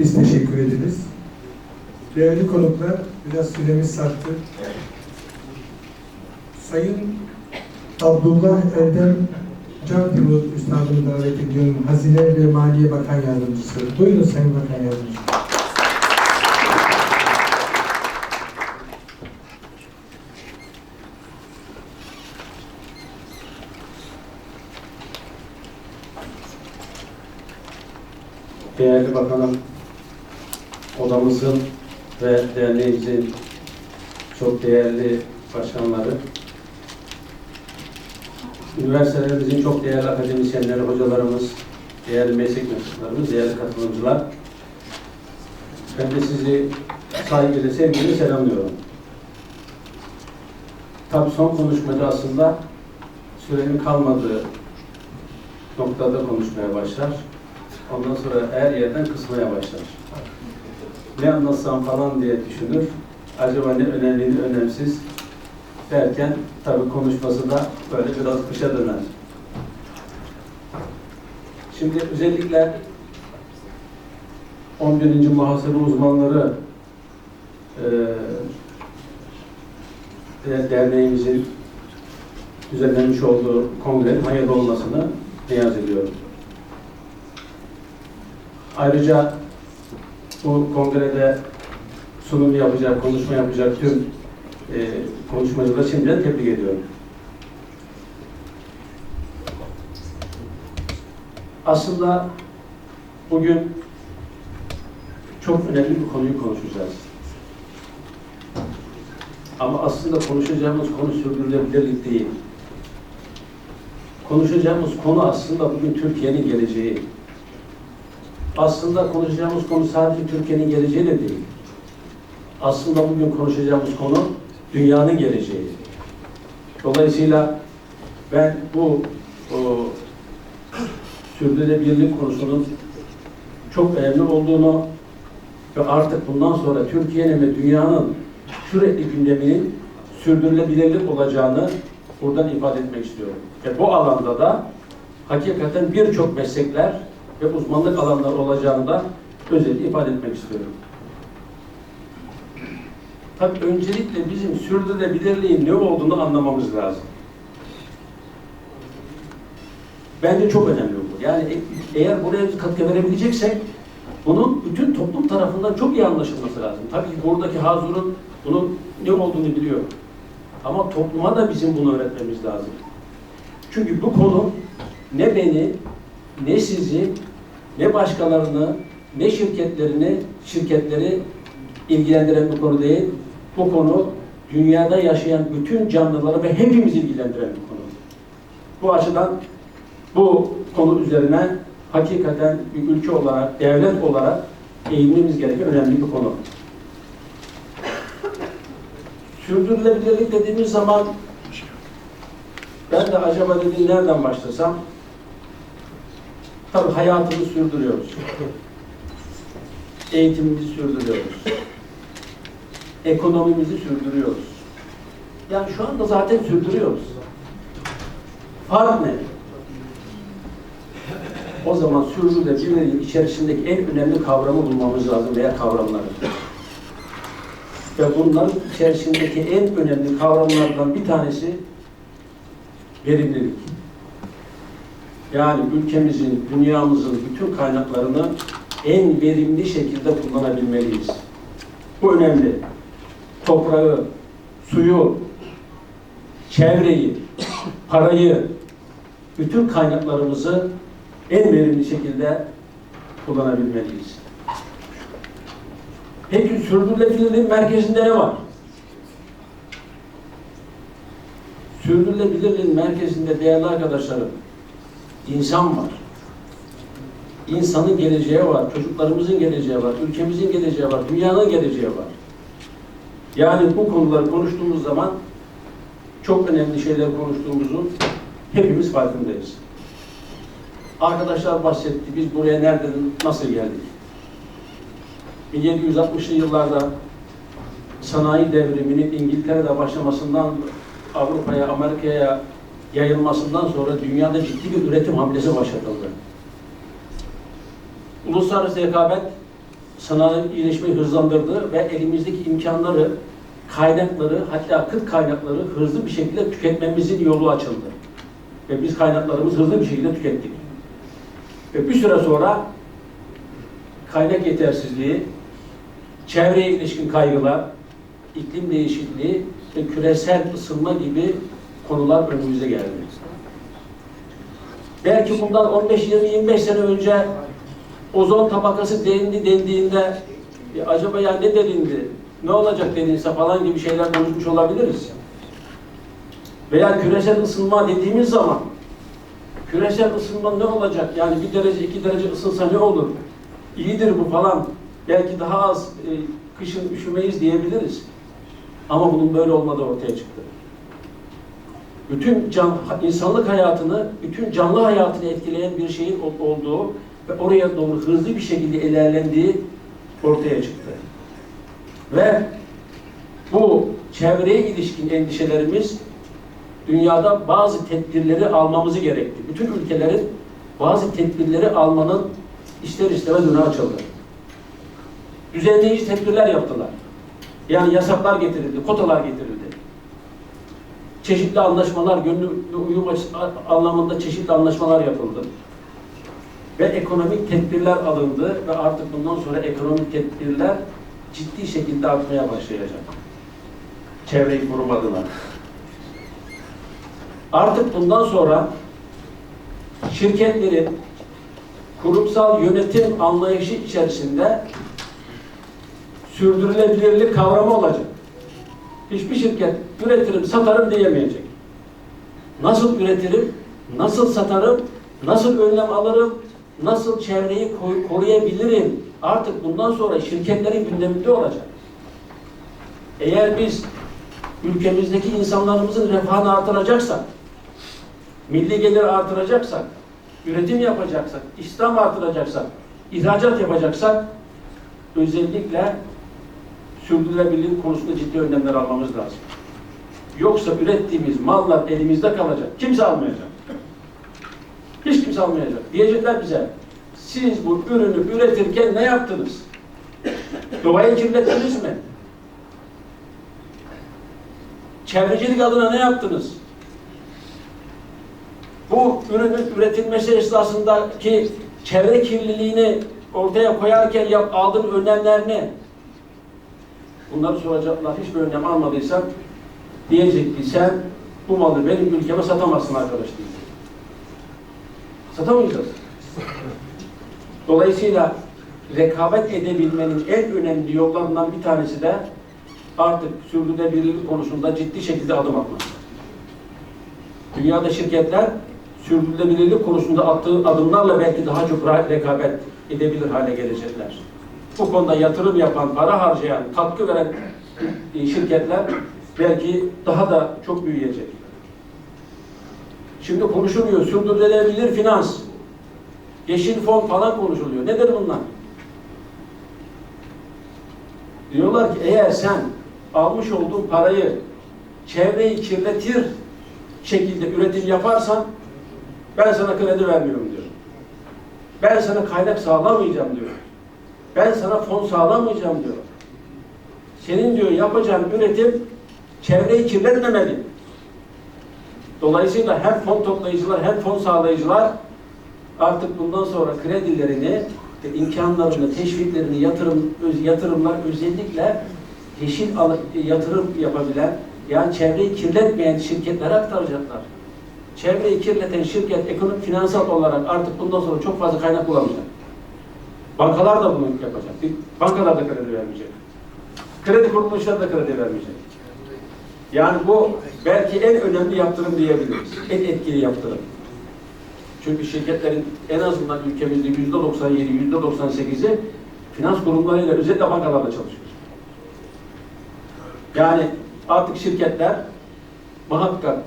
Biz teşekkür ederiz. Değerli konuklar, biraz süremiz sarktı. Sayın Abdullah Erdem Can Pilot Üstadımı davet ediyorum. Hazine ve Maliye Bakan Yardımcısı. Buyurun Sayın Bakan Yardımcısı. Değerli Bakanım, odamızın ve derneğimizin çok değerli başkanları, üniversitelerimizin çok değerli akademisyenleri, hocalarımız, değerli meslek mensuplarımız, değerli katılımcılar, ben de sizi saygıyla, sevgiyle selamlıyorum. Tabii son konuşmada aslında sürenin kalmadığı noktada konuşmaya başlar. Ondan sonra her yerden kısmaya başlar. Ne anlatsam falan diye düşünür. Acaba ne önemli ne önemsiz derken tabii konuşması da böyle biraz kışa döner. Şimdi özellikle 11. muhasebe uzmanları eee derneğimizin düzenlenmiş olduğu kongrenin hayırlı olmasını niyaz ediyorum. Ayrıca bu kongrede sunum yapacak, konuşma yapacak tüm e, konuşmacıları şimdiden tebrik ediyorum. Aslında bugün çok önemli bir konuyu konuşacağız. Ama aslında konuşacağımız konu sürdürülebilirlik değil. Konuşacağımız konu aslında bugün Türkiye'nin geleceği aslında konuşacağımız konu sadece Türkiye'nin geleceği de değil. Aslında bugün konuşacağımız konu dünyanın geleceği. Dolayısıyla ben bu sürdürülebilirlik konusunun çok önemli olduğunu ve artık bundan sonra Türkiye'nin ve dünyanın sürekli gündeminin sürdürülebilirlik olacağını buradan ifade etmek istiyorum. Ve bu alanda da hakikaten birçok meslekler ve uzmanlık alanları olacağını da özellikle ifade etmek istiyorum. Tabii öncelikle bizim sürdürülebilirliğin ne olduğunu anlamamız lazım. Bence çok önemli bu. Yani eğer buraya bir katkı verebileceksek bunun bütün toplum tarafından çok iyi anlaşılması lazım. Tabii ki buradaki hazurun bunun ne olduğunu biliyor. Ama topluma da bizim bunu öğretmemiz lazım. Çünkü bu konu ne beni, ne sizi, ne başkalarını, ne şirketlerini, şirketleri ilgilendiren bir konu değil. Bu konu dünyada yaşayan bütün canlıları ve hepimizi ilgilendiren bir konu. Bu açıdan bu konu üzerine hakikaten bir ülke olarak, devlet olarak eğilmemiz gereken önemli bir konu. Sürdürülebilirlik dediğimiz zaman ben de acaba dedim nereden başlasam Tabii hayatımızı sürdürüyoruz. Eğitimimizi sürdürüyoruz. Ekonomimizi sürdürüyoruz. Yani şu anda zaten sürdürüyoruz. Fark ne? O zaman sürdürülebilirliğin içerisindeki en önemli kavramı bulmamız lazım veya kavramları. Ve bunların içerisindeki en önemli kavramlardan bir tanesi verimlilik. Yani ülkemizin, dünyamızın bütün kaynaklarını en verimli şekilde kullanabilmeliyiz. Bu önemli. Toprağı, suyu, çevreyi, parayı, bütün kaynaklarımızı en verimli şekilde kullanabilmeliyiz. Peki sürdürülebilirliğin merkezinde ne var? Sürdürülebilirliğin merkezinde değerli arkadaşlarım, insan var. İnsanın geleceği var, çocuklarımızın geleceği var, ülkemizin geleceği var, dünyanın geleceği var. Yani bu konuları konuştuğumuz zaman çok önemli şeyler konuştuğumuzun hepimiz farkındayız. Arkadaşlar bahsetti, biz buraya nereden, nasıl geldik? 1760'lı yıllarda sanayi devriminin İngiltere'de başlamasından Avrupa'ya, Amerika'ya yayılmasından sonra dünyada ciddi bir üretim hamlesi başlatıldı. Uluslararası rekabet sanayileşmeyi hızlandırdı ve elimizdeki imkanları, kaynakları, hatta kıt kaynakları hızlı bir şekilde tüketmemizin yolu açıldı. Ve biz kaynaklarımızı hızlı bir şekilde tükettik. Ve bir süre sonra kaynak yetersizliği, çevreye ilişkin kaygılar, iklim değişikliği ve küresel ısınma gibi konular önümüze geldi. Belki bundan 15, 20, 25 sene önce ozon tabakası delindi dendiğinde "Ya acaba ya ne delindi, ne olacak denilse falan gibi şeyler konuşmuş olabiliriz. Veya küresel ısınma dediğimiz zaman küresel ısınma ne olacak? Yani bir derece, iki derece ısınsa ne olur? İyidir bu falan. Belki daha az e, kışın üşümeyiz diyebiliriz. Ama bunun böyle olmadığı ortaya çıktı. Bütün can, insanlık hayatını, bütün canlı hayatını etkileyen bir şeyin ol- olduğu ve oraya doğru hızlı bir şekilde ilerlendiği ortaya çıktı. Ve bu çevreye ilişkin endişelerimiz dünyada bazı tedbirleri almamızı gerekti. Bütün ülkelerin bazı tedbirleri almanın ister istemez önü açıldı. Düzenleyici tedbirler yaptılar. Yani yasaklar getirildi, kotalar getirildi. Çeşitli anlaşmalar, gönüllü uyum anlamında çeşitli anlaşmalar yapıldı. Ve ekonomik tedbirler alındı ve artık bundan sonra ekonomik tedbirler ciddi şekilde artmaya başlayacak. Çevreyi koruma adına. Artık bundan sonra şirketlerin kurumsal yönetim anlayışı içerisinde sürdürülebilirlik kavramı olacak. Hiçbir şirket üretirim, satarım diyemeyecek. Nasıl üretirim, nasıl satarım, nasıl önlem alırım, nasıl çevreyi koruyabilirim artık bundan sonra şirketlerin gündeminde olacak. Eğer biz ülkemizdeki insanlarımızın refahını artıracaksak, milli gelir artıracaksak, üretim yapacaksak, İslam artıracaksak, ihracat yapacaksak, özellikle sürdürülebilirlik konusunda ciddi önlemler almamız lazım. Yoksa ürettiğimiz mallar elimizde kalacak. Kimse almayacak. Hiç kimse almayacak. Diyecekler bize, siz bu ürünü üretirken ne yaptınız? Doğayı kirlettiniz mi? Çevrecilik adına ne yaptınız? Bu ürünün üretilmesi esnasındaki çevre kirliliğini ortaya koyarken yap, aldığın önlemler ne? Bunları soracaklar. Hiçbir önlem almadıysan diyecek ki sen bu malı benim ülkeme satamazsın arkadaş diyecek. Satamayacağız. Dolayısıyla rekabet edebilmenin en önemli yollarından bir tanesi de artık sürdürülebilirlik konusunda ciddi şekilde adım atmak. Dünyada şirketler sürdürülebilirlik konusunda attığı adımlarla belki daha çok rekabet edebilir hale gelecekler. Bu konuda yatırım yapan, para harcayan, katkı veren e, şirketler belki daha da çok büyüyecek. Şimdi konuşuluyor, sürdürülebilir finans, yeşil fon falan konuşuluyor. Nedir bunlar? Diyorlar ki eğer sen almış olduğun parayı çevreyi kirletir şekilde üretim yaparsan ben sana kredi vermiyorum diyor. Ben sana kaynak sağlamayacağım diyor. Ben sana fon sağlamayacağım diyor. Senin diyor yapacağın üretim çevreyi kirletmemeli. Dolayısıyla hem fon toplayıcılar hem fon sağlayıcılar artık bundan sonra kredilerini, imkanlarını, teşviklerini, yatırım yatırımlar özellikle yeşil al- yatırım yapabilen, yani çevreyi kirletmeyen şirketlere aktaracaklar. Çevreyi kirleten şirket ekonomik finansal olarak artık bundan sonra çok fazla kaynak bulamayacak. Bankalar da bunu yapacak. Bankalar da kredi vermeyecek. Kredi kuruluşları da kredi vermeyecek. Yani bu belki en önemli yaptırım diyebiliriz. En etkili yaptırım. Çünkü şirketlerin en azından ülkemizde yüzde 97, yüzde 98'i finans kurumlarıyla özellikle bankalarla çalışıyor. Yani artık şirketler muhakkak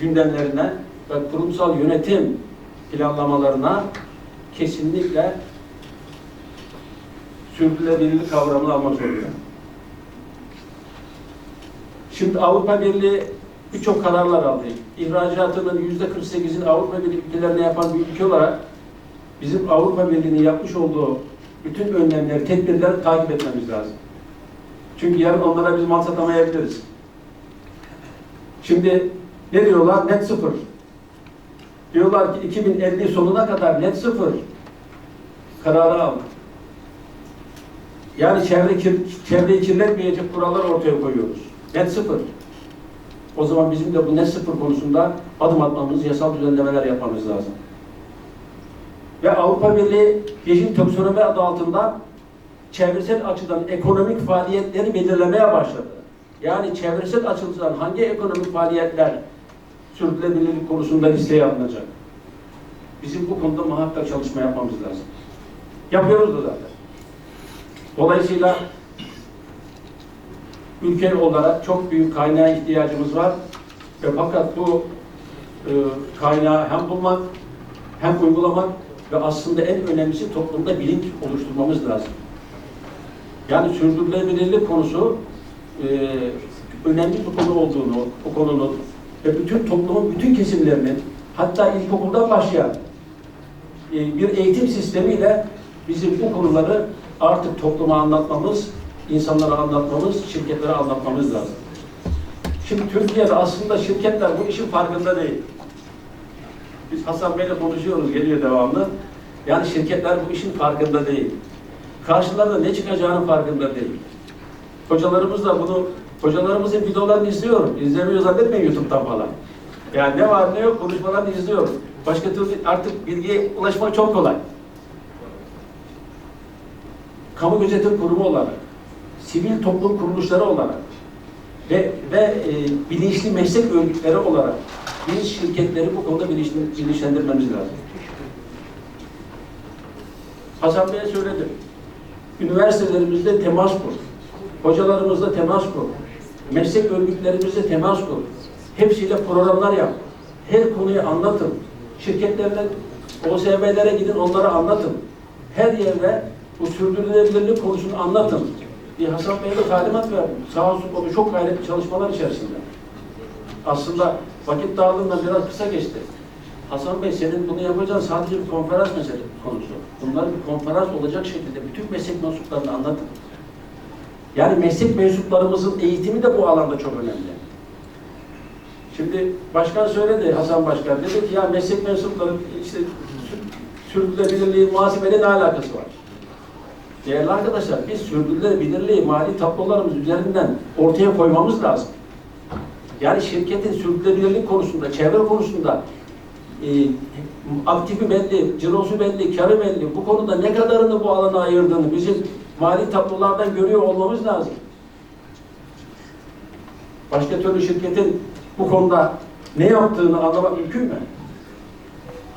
gündemlerine ve kurumsal yönetim planlamalarına kesinlikle sürdürülebilirlik kavramını almak zorunda. Şimdi Avrupa Birliği birçok kararlar aldı. İhracatının yüzde 48'ini Avrupa Birliği ülkelerine yapan bir ülke olarak bizim Avrupa Birliği'nin yapmış olduğu bütün önlemleri, tedbirleri takip etmemiz lazım. Çünkü yarın onlara biz mal satamayabiliriz. Şimdi ne diyorlar? Net sıfır. Diyorlar ki 2050 sonuna kadar net sıfır kararı aldık. Yani çevre kir, çevreyi kirletmeyecek kurallar ortaya koyuyoruz. Net sıfır. O zaman bizim de bu net sıfır konusunda adım atmamız, yasal düzenlemeler yapmamız lazım. Ve Avrupa Birliği yeşil taksonomi adı altında çevresel açıdan ekonomik faaliyetleri belirlemeye başladı. Yani çevresel açıdan hangi ekonomik faaliyetler sürdürülebilirlik konusunda listeye alınacak. Bizim bu konuda muhakkak çalışma yapmamız lazım. Yapıyoruz da zaten. Dolayısıyla ülke olarak çok büyük kaynağa ihtiyacımız var. Ve fakat bu e, kaynağı hem bulmak hem uygulamak ve aslında en önemlisi toplumda bilinç oluşturmamız lazım. Yani sürdürülebilirlik konusu e, önemli bir konu olduğunu, o konunun ve bütün toplumun bütün kesimlerinin hatta ilkokuldan başlayan e, bir eğitim sistemiyle bizim bu konuları artık topluma anlatmamız, insanlara anlatmamız, şirketlere anlatmamız lazım. Şimdi Türkiye'de aslında şirketler bu işin farkında değil. Biz Hasan Bey'le konuşuyoruz, geliyor devamlı. Yani şirketler bu işin farkında değil. Karşılarında ne çıkacağının farkında değil. Hocalarımız da bunu, hocalarımızın videolarını izliyorum. İzlemiyor zannetmeyin YouTube'dan falan. Yani ne var ne yok konuşmalarını izliyorum. Başka türlü artık bilgiye ulaşmak çok kolay. Kamu gözetim kurumu olarak, sivil toplum kuruluşları olarak ve, ve e, bilinçli meslek örgütleri olarak biz şirketleri bu konuda bilinçli, bilinçlendirmemiz lazım. Hasan Bey'e söyledim. Üniversitelerimizde temas kur. Hocalarımızla temas kur. Meslek örgütlerimizle temas kur. Hepsiyle programlar yap. Her konuyu anlatın. Şirketlerine, OSB'lere gidin onlara anlatın. Her yerde bu sürdürülebilirlik konusunu anlatın. Bir Hasan Bey'e de talimat verdim. Sağ olsun o çok gayretli çalışmalar içerisinde. Aslında vakit dağılığından biraz kısa geçti. Hasan Bey senin bunu yapacağın sadece bir konferans meselesi konusu. Bunlar bir konferans olacak şekilde bütün meslek mensuplarını anlatın. Yani meslek mensuplarımızın eğitimi de bu alanda çok önemli. Şimdi başkan söyledi Hasan Başkan dedi ki ya meslek mensupları işte sü- sürdürülebilirliğin muhasebede ne alakası var? Değerli arkadaşlar biz sürdürülebilirliği mali tablolarımız üzerinden ortaya koymamız lazım. Yani şirketin sürdürülebilirlik konusunda, çevre konusunda e, aktifi belli, cirosu belli, karı belli. Bu konuda ne kadarını bu alana ayırdığını bizim mali tablolardan görüyor olmamız lazım. Başka türlü şirketin bu konuda ne yaptığını anlamak mümkün mü?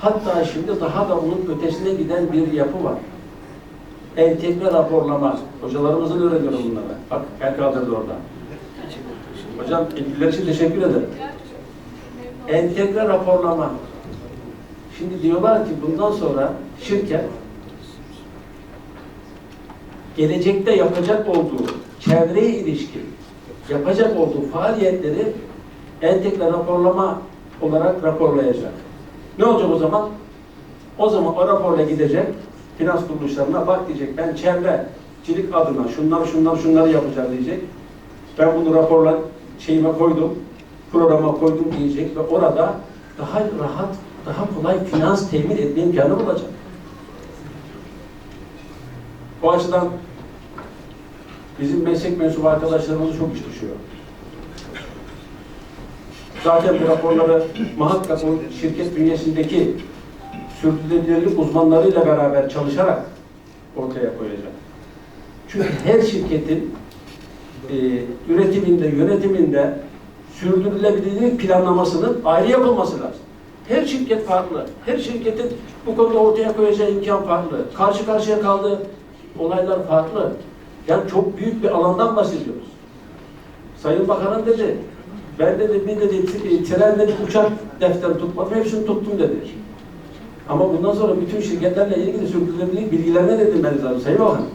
Hatta şimdi daha da onun ötesine giden bir yapı var. Entegre raporlama. Hocalarımızın öğreniyorum bunları. Bak el kaldırdı orada. Hocam ilgiler için teşekkür ederim. Entegre raporlama. Şimdi diyorlar ki bundan sonra şirket gelecekte yapacak olduğu çevreye ilişkin yapacak olduğu faaliyetleri entegre raporlama olarak raporlayacak. Ne olacak o zaman? O zaman o raporla gidecek finans kuruluşlarına bak diyecek ben çevrecilik adına şunları şunları şunları yapacağım diyecek. Ben bunu raporla şeyime koydum, programa koydum diyecek ve orada daha rahat, daha kolay finans temin etme imkanı bulacak. O açıdan bizim meslek mensubu arkadaşlarımız çok iş düşüyor. Zaten bu raporları muhakkak o şirket bünyesindeki sürdürülebilirlik uzmanlarıyla beraber çalışarak ortaya koyacak. Çünkü her şirketin e, üretiminde, yönetiminde sürdürülebilirlik planlamasının ayrı yapılması lazım. Her şirket farklı. Her şirketin bu konuda ortaya koyacağı imkan farklı. Karşı karşıya kaldığı olaylar farklı. Yani çok büyük bir alandan bahsediyoruz. Sayın Bakanım dedi, ben dedi bir dedi t- tren dedi uçak defteri tutmadım, hepsini tuttum dedi. Ama bundan sonra bütün şirketlerle ilgili sürdürülebilirlik bilgilerine de edinmeniz lazım Sayın Bakanım.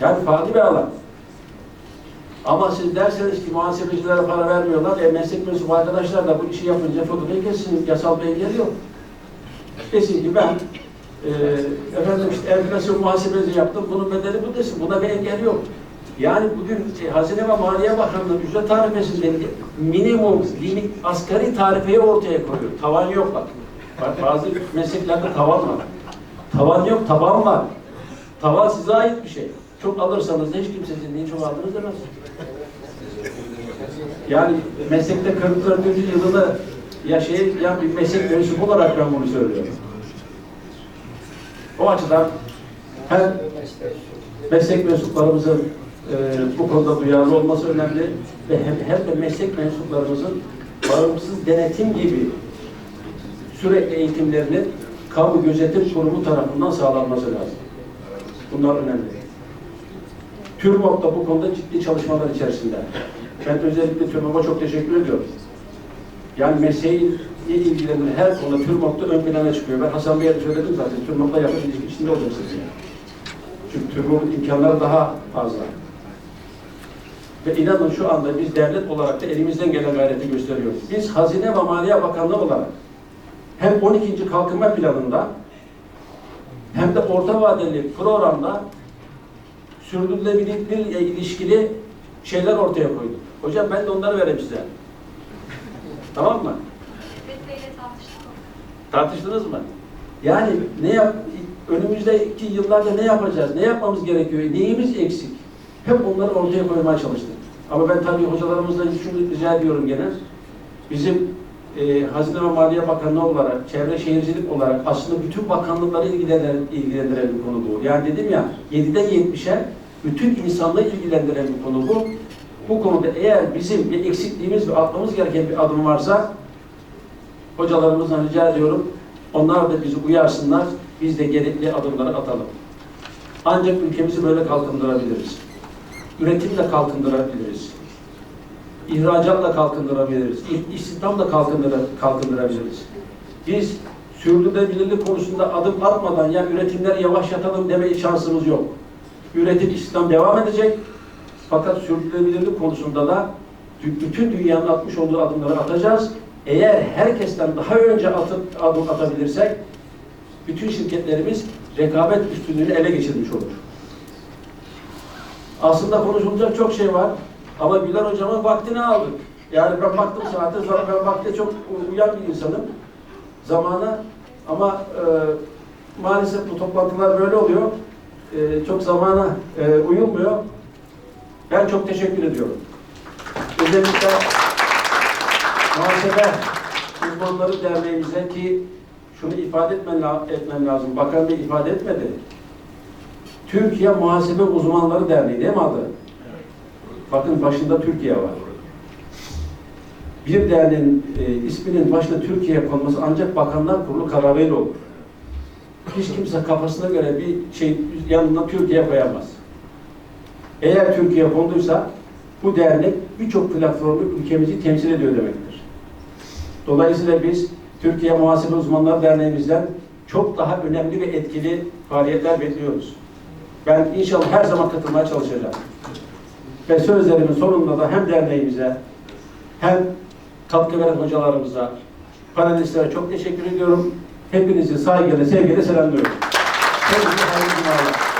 Yani farklı bir alan. Ama siz derseniz ki muhasebecilere para vermiyorlar, e, meslek mensubu arkadaşlar da bu işi yapınca faturayı kessin, yasal bir engel yok. Desin ki ben Ee, efendim işte enflasyon muhasebesi yaptım, bunun bedeli bu desin, buna bir engel yok. Yani bugün e, Hazine ve Maliye Bakanlığı ücret tarifesinde minimum, limit, asgari tarifeyi ortaya koyuyor. Tavan yok bak. Bak bazı mesleklerde tavan var. Tavan yok, taban var. Tavan size ait bir şey. Çok alırsanız da hiç kimse sizin niye çok aldınız demez. Yani meslekte 44. yılında ya şey ya bir meslek mensubu olarak ben bunu söylüyorum. O açıdan hem meslek mensuplarımızın e, bu konuda duyarlı olması önemli ve hem, hem de meslek mensuplarımızın bağımsız denetim gibi sürekli eğitimlerinin kamu gözetim kurumu tarafından sağlanması lazım. Bunlar önemli. TÜRMOP da bu konuda ciddi çalışmalar içerisinde. Ben özellikle TÜRMOP'a çok teşekkür ediyorum. Yani mesleği ilgilendiren her konuda TÜRMOP'ta ön plana çıkıyor. Ben Hasan Bey'e söyledim zaten. TÜRMOP'la yakın ilişki içinde olacaksınız yani. Çünkü TÜRMOP'un imkanları daha fazla. Ve inanın şu anda biz devlet olarak da elimizden gelen gayreti gösteriyoruz. Biz Hazine ve Maliye Bakanlığı olarak hem 12. Kalkınma Planı'nda hem de orta vadeli programda sürdürülebilirlikle ilişkili şeyler ortaya koyduk. Hocam ben de onları vereyim size. Tamam mı? Tartıştınız mı? Yani ne yap önümüzdeki yıllarda ne yapacağız? Ne yapmamız gerekiyor? Neyimiz eksik? Hep onları ortaya koymaya çalıştık. Ama ben tabii hocalarımızdan şunu rica ediyorum gene. Bizim e, Hazine ve Maliye Bakanlığı olarak, Çevre Şehircilik olarak aslında bütün bakanlıkları ilgilendiren, ilgilendiren bir konu bu. Yani dedim ya 7'den 70'e bütün insanlığı ilgilendiren bir konu bu. Bu konuda eğer bizim bir eksikliğimiz ve atmamız gereken bir adım varsa hocalarımızdan rica ediyorum. Onlar da bizi uyarsınlar. Biz de gerekli adımları atalım. Ancak ülkemizi böyle kalkındırabiliriz. Üretimle kalkındırabiliriz. İhracatla kalkındırabiliriz. İstihdamla kalkındıra, kalkındırabiliriz. Biz sürdürülebilirlik konusunda adım atmadan ya üretimleri yavaşlatalım deme şansımız yok. Üretim, istihdam devam edecek. Fakat sürdürülebilirlik konusunda da bütün dünyanın atmış olduğu adımları atacağız. Eğer herkesten daha önce atıp adım atabilirsek bütün şirketlerimiz rekabet üstünlüğünü ele geçirmiş olur. Aslında konuşulacak çok şey var ama Güler hocamın vaktini aldık. Yani ben baktım saate ben vakte çok uyan bir insanım zamana ama e, maalesef bu toplantılar böyle oluyor. E, çok zamana e, uyulmuyor. Ben çok teşekkür ediyorum. Özellikle Muhasebe Uzmanları Derneğimize ki şunu ifade etmem, la- etmem lazım. Bakan Bey ifade etmedi. Türkiye Muhasebe Uzmanları Derneği değil mi adı? Bakın başında Türkiye var. Bir derneğin e, isminin başına Türkiye konması ancak Bakanlar Kurulu kararıyla olur. Hiç kimse kafasına göre bir şey yanına Türkiye koyamaz. Eğer Türkiye konduysa bu dernek birçok platformu ülkemizi temsil ediyor demektir. Dolayısıyla biz Türkiye Muhasebe Uzmanları Derneğimizden çok daha önemli ve etkili faaliyetler bekliyoruz. Ben inşallah her zaman katılmaya çalışacağım. Ve sözlerimin sonunda da hem derneğimize hem katkı veren hocalarımıza, panelistlere çok teşekkür ediyorum. Hepinizi saygıyla, sevgiyle selamlıyorum. Hepinize hayırlı cumalar.